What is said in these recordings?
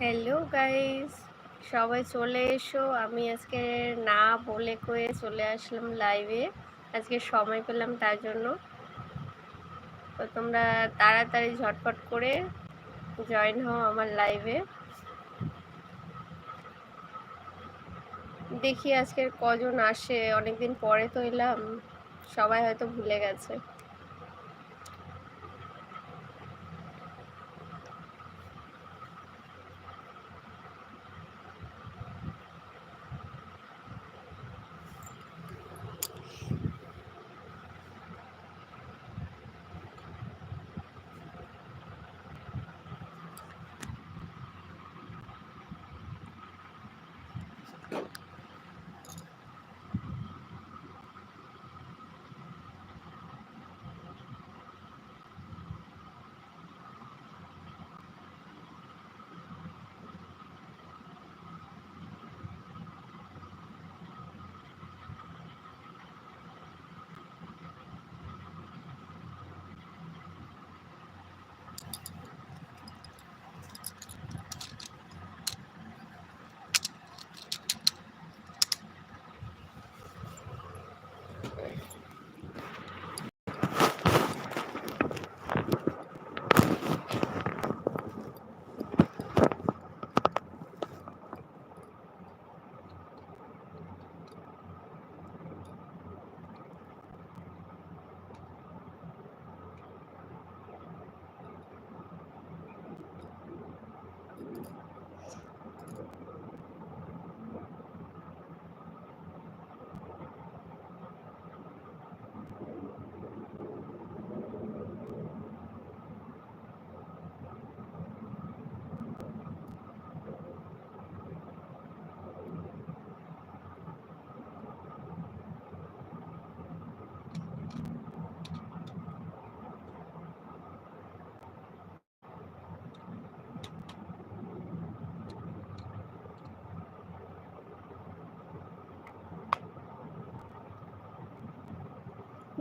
Hello guys সবাই চলে এসো। আমি আজকে না বলে কয়ে চলে আসলাম লাইভে আজকে সময় পেলাম তার জন্য। তো তোমরা তাড়াতাড়ি ঝটপট করে জয়েন হও আমার লাইভে দেখি আজকের কজন আসে। অনেকদিন পরে তো এলাম। সবাই হয়তো ভুলে গেছে।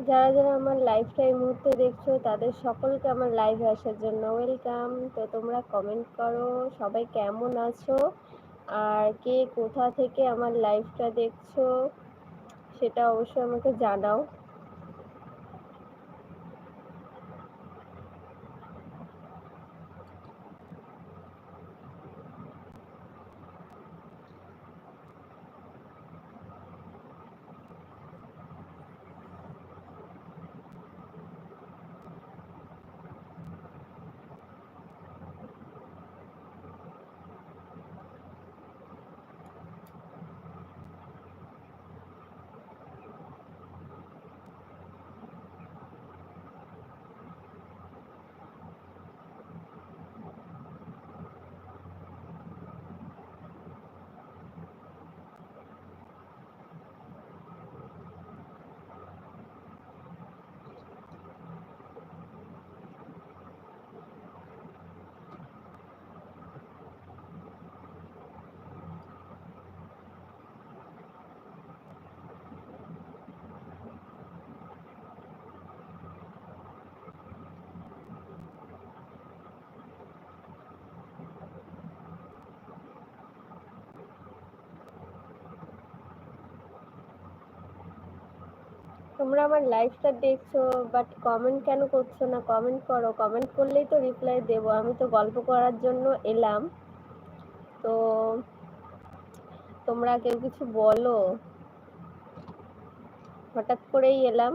যারা যারা আমার লাইভটা এই মুহূর্তে দেখছ, তাদের সকলকে আমার লাইভে আসার জন্য ওয়েলকাম তো তোমরা কমেন্ট করো, সবাই কেমন আছো? আর কে কোথা থেকে আমার লাইভটা দেখছ, সেটা অবশ্যই আমাকে জানাও। তোমরা আমার লাইভটা দেখছ বাট কমেন্ট কেন করছ না? কমেন্ট করো। কমেন্ট করলেই তো রিপ্লাই দেবো। আমি তো গল্প করার জন্য এলাম। তো তোমরা কেউ কিছু বলো? হঠাৎ করেই এলাম।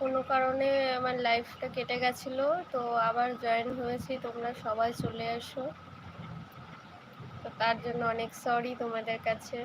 কোনো কারণে আমার লাইফটা কেটে গেছিল, তো আবার জয়েন হয়েছি, তোমরা সবাই চলে এসো। তো তার জন্য অনেক সরি তোমাদের কাছে।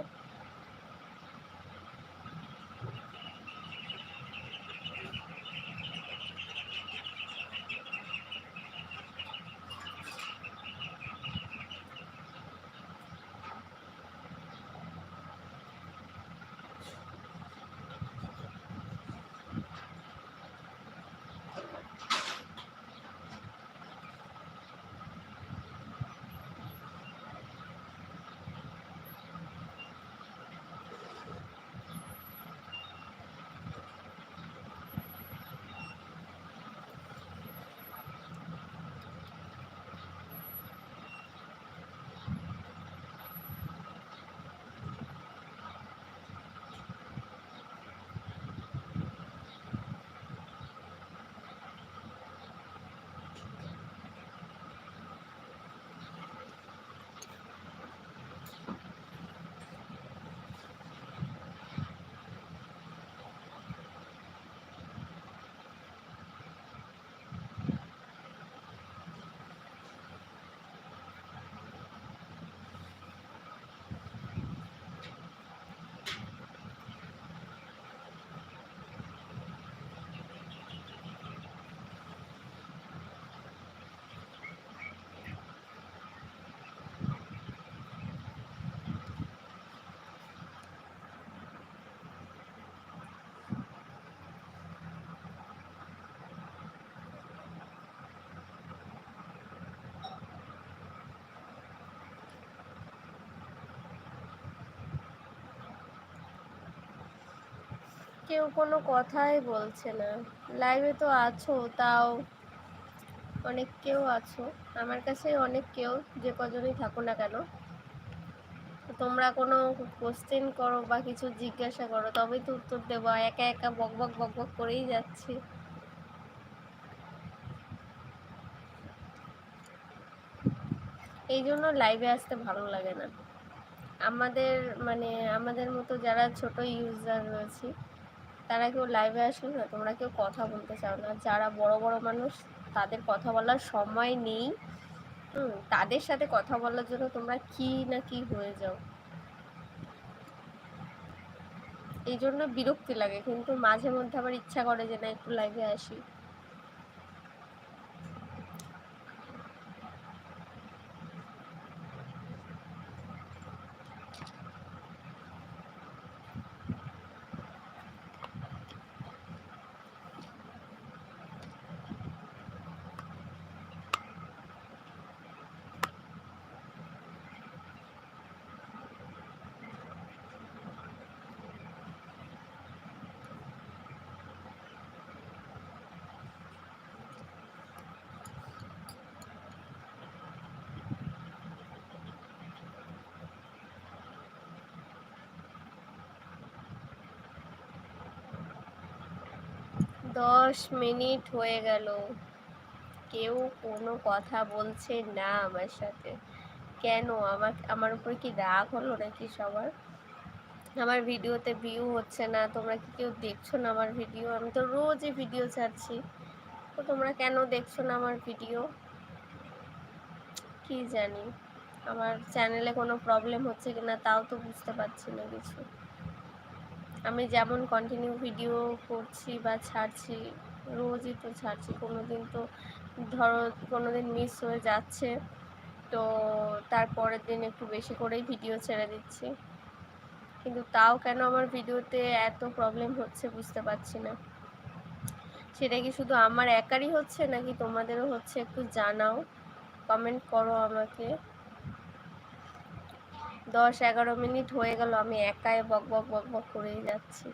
কেউ কোনো কথাই বলছে না। লাইভে তো আছো, তাও অনেক কেউ আছো। আমার কাছে অনেক কেউ যে কজনই থাকো না কেন। তোমরা কোনো কোশ্চেন করো বা কিছু জিজ্ঞাসা করো, তবেই তো উত্তর দেবো। একা একা বক বক বক বক করেই যাচ্ছি। এই জন্য লাইভে আসতে ভালো লাগে না। আমাদের মানে আমাদের মতো যারা ছোট ইউজার রয়েছে তারা কেউ লাইভে আসলে না, তোমরা কেউ কথা বলতে চাও না। যারা বড় বড় মানুষ, তাদের কথা বলার সময় নেই। তাদের সাথে কথা বলার জন্য তোমরা কি না কি হয়ে যাও। এই জন্য বিরক্তি লাগে, কিন্তু মাঝে মধ্যে আবার ইচ্ছা করে যে না, একটু লাইভে আসি। দশ মিনিট হয়ে গেল। কেউ কোনো কথা বলছে না আমার সাথে। কেন? আমার আমার উপর কি রাগ হলো নাকি সবার? আমার ভিডিওতে ভিউ হচ্ছে না। তোমরা কি কেউ দেখছ না আমার ভিডিও আমি তো রোজই ভিডিও ছাড়ছি। তো তোমরা কেন দেখছ না আমার ভিডিও কি জানি? আমার চ্যানেলে কোনো প্রবলেম হচ্ছে কিনা তাও তো বুঝতে পারছি না কিছু। আমি যেমন কন্টিনিউ ভিডিও করছি বা ছাড়ছি, রোজই তো ছাড়ছি কোনো দিন তো ধরো কোনো দিন মিস হয়ে যাচ্ছে, তো তারপরের দিন একটু বেশি করেই ভিডিও ছেড়ে দিচ্ছি। কিন্তু তাও কেন আমার ভিডিওতে এত প্রবলেম হচ্ছে বুঝতে পারছি না। সেটা কি শুধু আমার একারই হচ্ছে নাকি তোমাদেরও হচ্ছে একটু জানাও? কমেন্ট করো আমাকে। দশ এগারো মিনিট হয়ে গেল, আমি একাই বক বক বক বক করেই যাচ্ছি।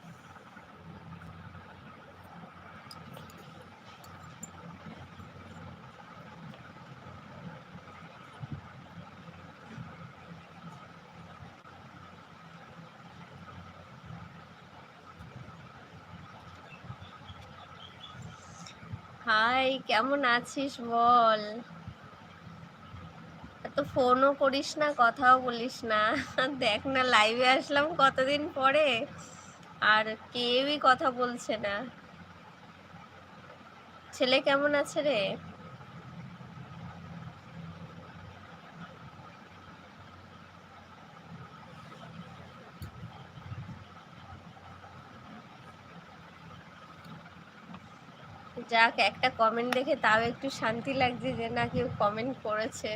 হাই, কেমন আছিস বল? তো ফোনও করিস না, কথাও বলিস না। দেখ না লাইভে আসলাম কতদিন পরে, আর কেউই কথা বলছে না। ছেলে কেমন আছে রে? যাক, একটা কমেন্ট দেখে তাও একটু শান্তি লাগছে যে, না, কেউ কমেন্ট করেছে।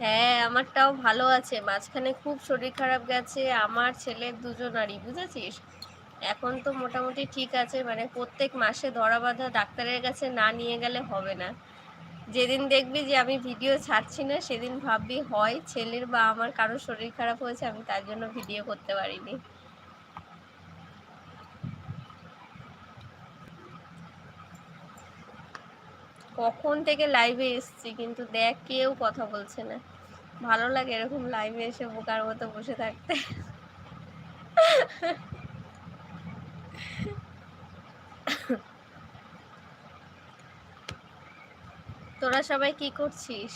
হ্যাঁ আমারটাও ভালো আছে। মাঝখানে খুব শরীর খারাপ গেছে, আমার ছেলের দুজনারই, বুঝেছিস? এখন তো মোটামুটি ঠিক আছে মানে প্রত্যেক মাসে ধরা বাঁধা ডাক্তারের কাছে না নিয়ে গেলে হবে না। যেদিন দেখবি যে আমি ভিডিও ছাড়ছি না, সেদিন ভাববি, হয় ছেলের বা আমার কারও শরীর খারাপ হয়েছে, আমি তার জন্য ভিডিও করতে পারিনি। কখন থেকে লাইভে এসছি, কিন্তু দেখ কেউ কথা বলছে না। ভালো লাগে এরকম লাইভে এসে বোকার মতো বসে থাকতে। তোরা সবাই কি করছিস?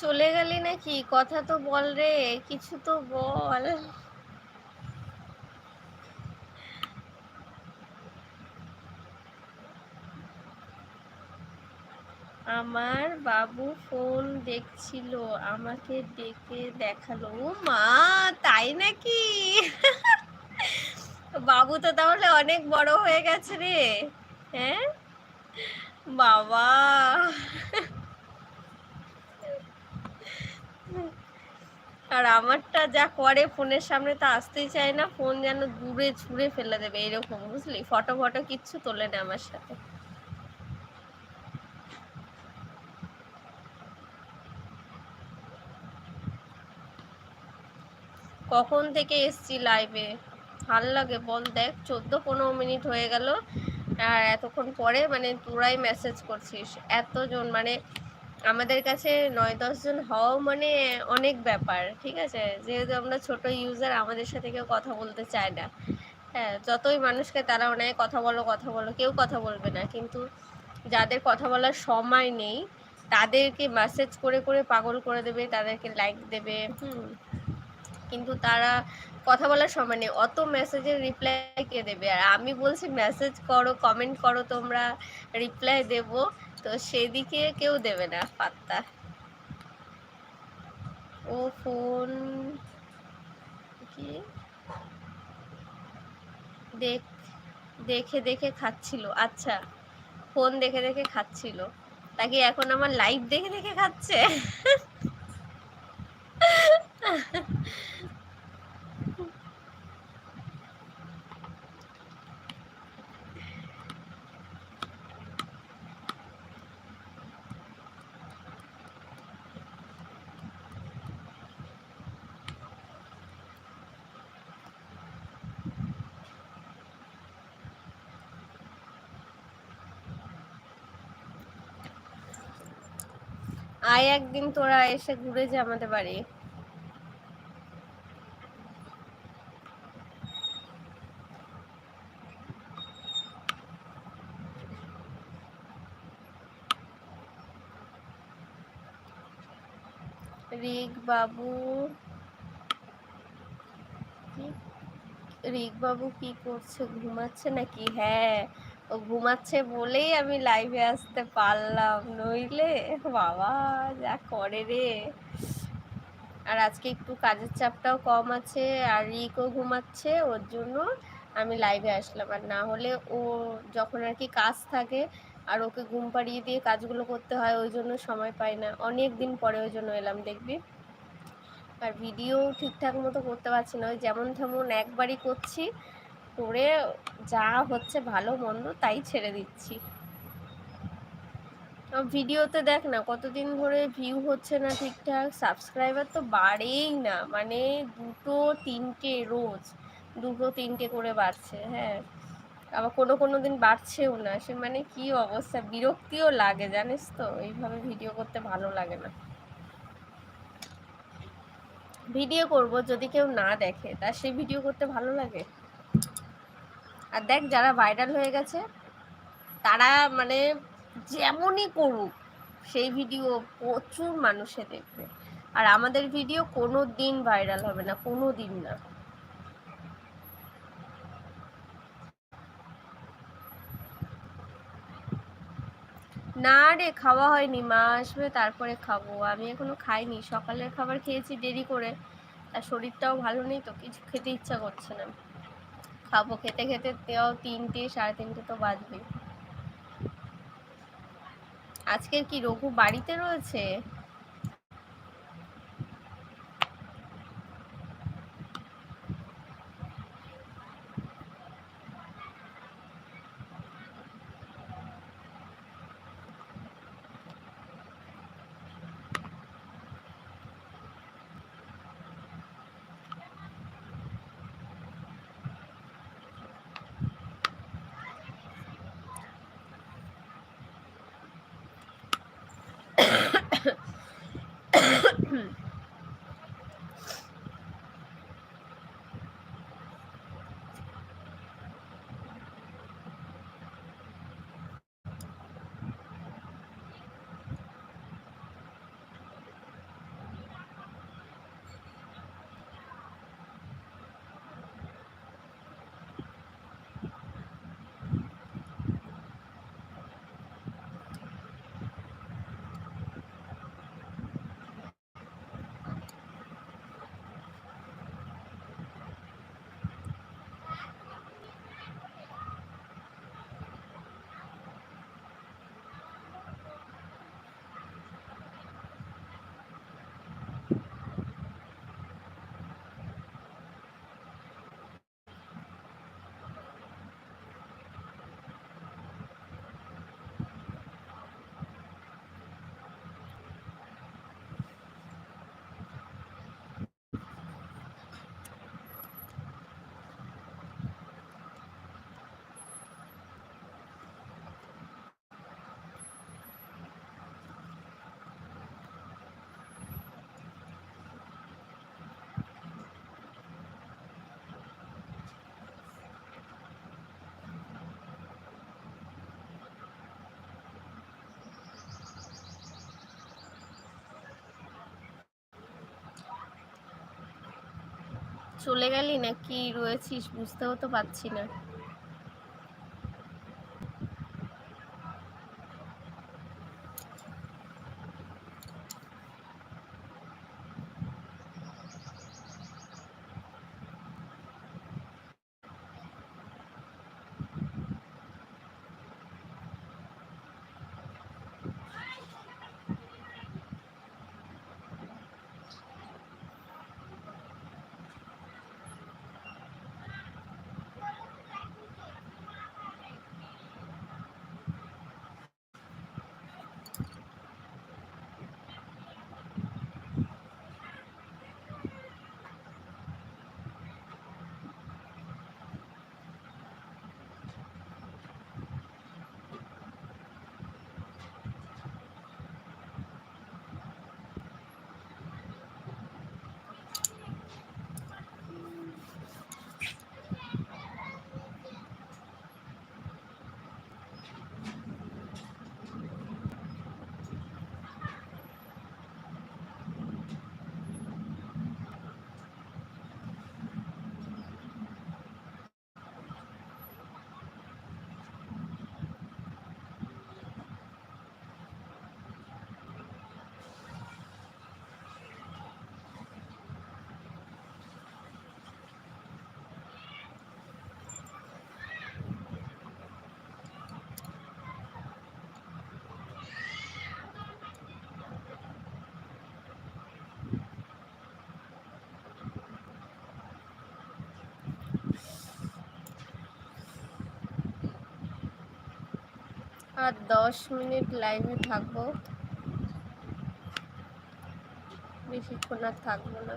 চলে গেলি নাকি? কথা তো বল রে, কিছু তো বল। আমার বাবু ফোন দেখছিল, আমাকে ডেকে দেখাল। মা, তাই নাকি? বাবু তো তাহলে অনেক বড় হয়ে গেছে রে। হ্যাঁ? বাবা। আর আমারটা যা করে ফোনের সামনে তো আসতেই চায় না, ফোন যেন দূরে ছুঁড়ে ফেলে দেবে, এরকম বুঝলি? ফটো ফটো কিচ্ছু তোলে না আমার সাথে। কখন থেকে এসছি লাইভে ভালো লাগে, বল দেখ, চোদ্দ পনেরো মিনিট হয়ে গেল, আর এতক্ষণ পরে মানে তোরাই মেসেজ করছিস। এতজন মানে আমাদের কাছে নয় দশজন হওয়াও মানে অনেক ব্যাপার, ঠিক আছে? যেহেতু আমরা ছোট ইউজার আমাদের সাথে কেউ কথা বলতে চায় না। হ্যাঁ যতই মানুষকে তারা অনেক কথা বলো কথা বলো, কেউ কথা বলবে না। কিন্তু যাদের কথা বলার সময় নেই, তাদেরকে মেসেজ করে করে পাগল করে দেবে, তাদেরকে লাইক দেবে। হুম। কিন্তু তারা কথা বলার সময় নেই, অত মেসেজের রিপ্লাই কে দেবে? আর আমি বলছি মেসেজ করো কমেন্ট করো, তোমরা রিপ্লাই দেব। তো সেদিকে কেউ দেবে না পাত্তা। ও ফোন কি? দেখ, দেখে দেখে খাচ্ছিল। আচ্ছা ফোন দেখে দেখে খাচ্ছিল। তাকে এখন আমার লাইভ দেখে দেখে খাচ্ছে? একদিন তোরা এসে ঘুরে যা আমাদের বাড়ি। রিক বাবু। রিক বাবু কি করছে? ঘুমাচ্ছে নাকি? হ্যাঁ। ও ঘুমাচ্ছে বলেই আমি লাইভে আসতে পারলাম। নইলে বাবা, যা করে রে। আর আজকে একটু কাজের চাপটাও কম আছে, আর রিকও ঘুমাচ্ছে, ওর জন্য আমি লাইভে আসলাম। আর না হলে ও যখন আর কি কাজ থাকে, আর ওকে ঘুম পাড়িয়ে দিয়ে কাজগুলো করতে হয়, ওই জন্য সময় পাই না। অনেক দিন পরে ওই জন্য এলাম, দেখবি? আর ভিডিও ঠিকঠাক মতো করতে পারছি না। ওই যেমন তেমন একবারই করছি করে যা হচ্ছে ভালো, মন্দ তাই ছেড়ে দিচ্ছি। ভিডিওতে দেখ না, কতদিন ধরে ভিউ হচ্ছে না ঠিকঠাক সাবস্ক্রাইবার তো বাড়েই না। মানে দুটো, তিনটে রোজ, দুটো, তিনটে করে বাড়ছে হ্যাঁ। আবার কোনো কোনো দিন বাড়ছেও না। সে মানে কি অবস্থা? বিরক্তিও লাগে, জানিস তো? এইভাবে ভিডিও করতে ভালো লাগে না। ভিডিও করব, যদি কেউ না দেখে, তা সেই ভিডিও করতে ভালো লাগে? আর দেখ, যারা ভাইরাল হয়ে গেছে, তারা মানে যেমনই করুক, সেই ভিডিও প্রচুর মানুষে দেখবে। আর আমাদের ভিডিও কোনো দিন ভাইরাল হবে না কোনো দিন না। না রে, খাওয়া হয়নি, মা আসবে, তারপরে খাব। আমি এখনও খাইনি, সকালের খাবার খেয়েছি দেরি করে। আর শরীরটাও ভালো নেই তো, কিছু খেতে ইচ্ছা করছে না। খাব। খেতে খেতে তেও তিনটে সাড়ে তিনটে তো বাজবে আজকের কি রঘু বাড়িতে রয়েছে? চলে গেলি নাকি রয়েছিস? বুঝতেও তো পারছি না। আর দশ মিনিট লাইভে থাকব। বেশিক্ষণ আর থাকব না।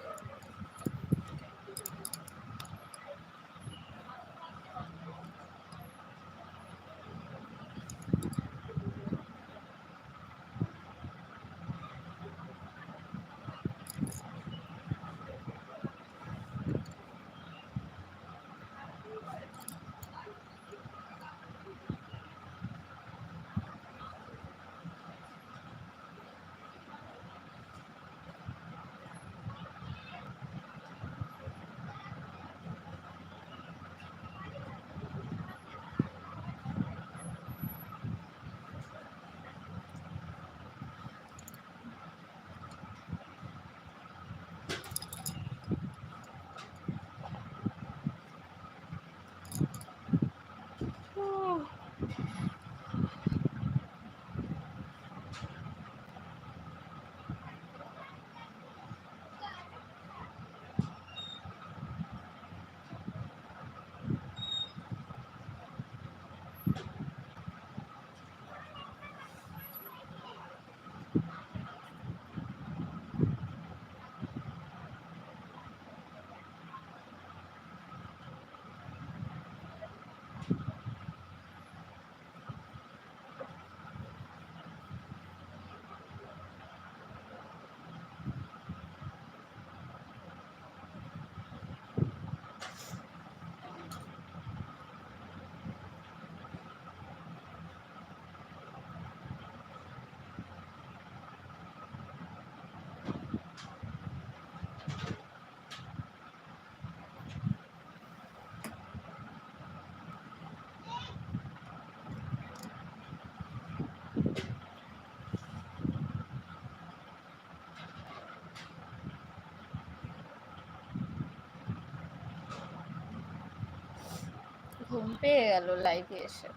ঘুম পেয়ে গেল লাইভে এসে।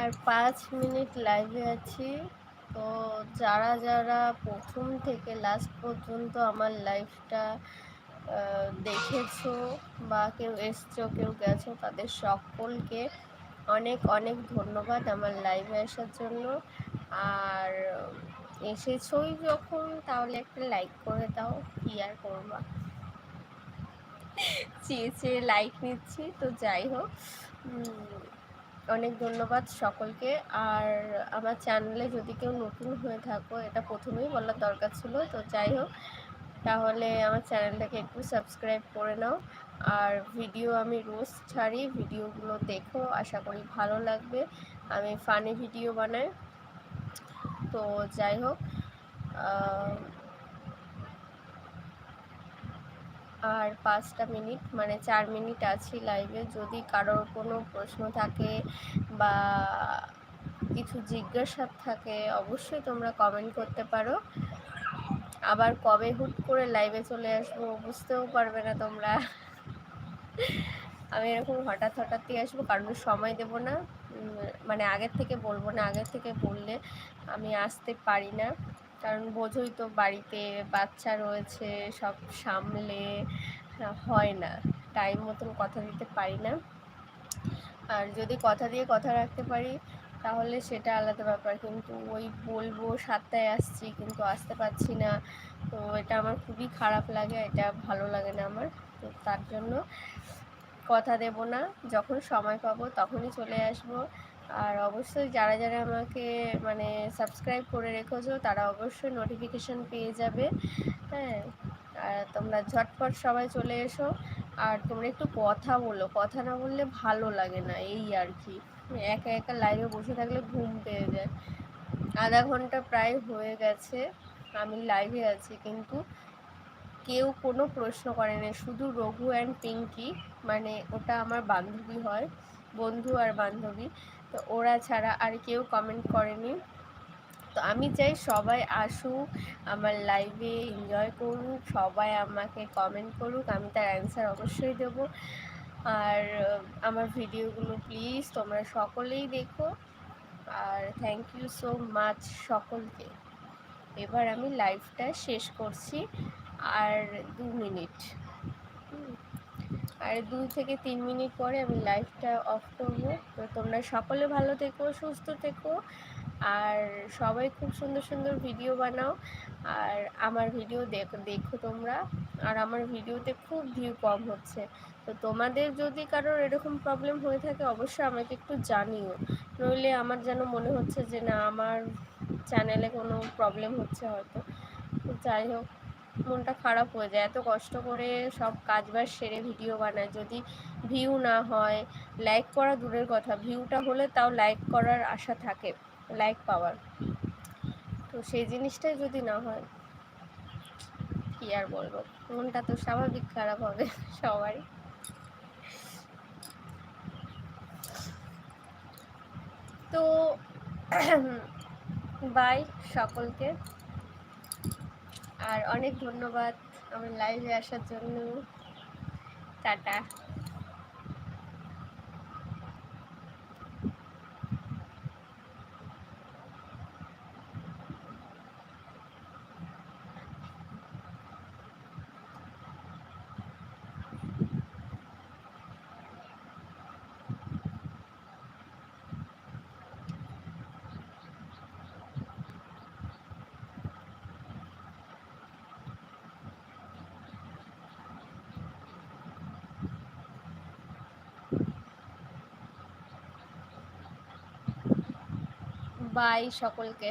আর পাঁচ মিনিট লাইভে আছি। তো যারা যারা প্রথম থেকে লাস্ট পর্যন্ত আমার লাইফটা দেখেছ বা কেউ এসছো, কেউ গেছো, তাদের সকলকে অনেক অনেক ধন্যবাদ আমার লাইভে আসার জন্য। আর এসেছোই যখন, তাহলে একটা লাইক করে দাও, কি আর করবা? চেয়ে চেয়ে লাইক নিচ্ছি, তো যাই হোক। অনেক ধন্যবাদ সকলকে। আর আমার চ্যানেলে যদি কেউ নতুন হয়ে থাকো, এটা প্রথমেই বলার দরকার ছিল, তো যাই হোক। তাহলে আমার চ্যানেলটাকে একটু সাবস্ক্রাইব করে নাও। আর ভিডিও আমি রোজ ছাড়ি, ভিডিওগুলো দেখো, আশা করি ভালো লাগবে। আমি ফানি ভিডিও বানাই। তো যাই হোক আর পাঁচটা মিনিট মানে চার মিনিট আছি লাইভে যদি কারোর কোনো প্রশ্ন থাকে বা কিছু জিজ্ঞাসা থাকে, অবশ্যই তোমরা কমেন্ট করতে পারো। আবার কবে হুট করে লাইভে চলে আসব বুঝতেও পারবে না তোমরা। আমি এরকম হঠাৎ হঠাৎই আসব, কারণ সময় দেব না। মানে আগের থেকে বলব না, আগের থেকে বললে আমি আসতে পারি না। কারণ বোঝোই তো বাড়িতে বাচ্চা রয়েছে, সব সামলে হয় না। টাইম মতন কথা দিতে পারি না। আর যদি কথা দিয়ে কথা রাখতে পারি তাহলে সেটা আলাদা ব্যাপার। কিন্তু ওই বলব সাতটায় আসছি, কিন্তু আসতে পারছি না। তো এটা আমার খুবই খারাপ লাগে, এটা ভালো লাগে না আমার। তো তার জন্য কথা দেব না। যখন সময় পাবো তখনই চলে আসব। আর অবশ্যই যারা যারা আমাকে মানে সাবস্ক্রাইব করে রেখেছো, তারা অবশ্যই নোটিফিকেশান পেয়ে যাবে। হ্যাঁ আর তোমরা ঝটপট সবাই চলে এসো। আর তোমরা একটু কথা বলো। কথা না বললে ভালো লাগে না, এই আর কি। একা একা লাইভে বসে থাকলে ঘুম পেয়ে যায়। আধা ঘণ্টা প্রায় হয়ে গেছে, আমি লাইভে আছি, কিন্তু কেউ কোনো প্রশ্ন করেনি। শুধু রঘু অ্যান্ড পিঙ্কি মানে ওটা আমার বান্ধবী হয়, বন্ধু আর বান্ধবী। তো ওরা ছাড়া আর কেউ কমেন্ট করেনি। তো আমি চাই সবাই আসুক, আমার লাইভে এনজয় করুক, সবাই আমাকে কমেন্ট করুক, আমি তার অ্যান্সার অবশ্যই দেব। আর আমার ভিডিওগুলো প্লিজ তোমরা সকলেই দেখো। আর থ্যাংক ইউ সো মাচ সকলকে। এবার আমি লাইভটা শেষ করছি। আর দু মিনিট আর দুই থেকে তিন মিনিট পরে আমি লাইভটা অফ করব। তো তোমরা সকলে ভালো থেকো, সুস্থ থেকো। আর সবাই খুব সুন্দর সুন্দর ভিডিও বানাও। আর আমার ভিডিও দেখো দেখো তোমরা। আর আমার ভিডিওতে খুব ভিউ কম হচ্ছে। তো তোমাদের যদি কারোর এরকম প্রবলেম হয়ে থাকে, অবশ্যই আমাকে একটু জানিও। নইলে আমার যেন মনে হচ্ছে যে, না, আমার চ্যানেলে কোনো প্রবলেম হচ্ছে হয়তো। যাই হোক, মনটা খারাপ হয়ে যায়। এত কষ্ট করে সব কাজবাজ সেরে ভিডিও বানায়। যদি ভিউ না হয় লাইক করা দূরের কথা। ভিউটা হলে তাও লাইক করার আশা থাকে লাইক পাওয়ার। তো সেই জিনিসটাই যদি না হয়। কি আর বলব? মনটা তো স্বাভাবিক খারাপ হবে সবারই। তো বাই সকলকে। আর অনেক ধন্যবাদ আমার লাইভে আসার জন্য। টাটা। বাই সকলকে।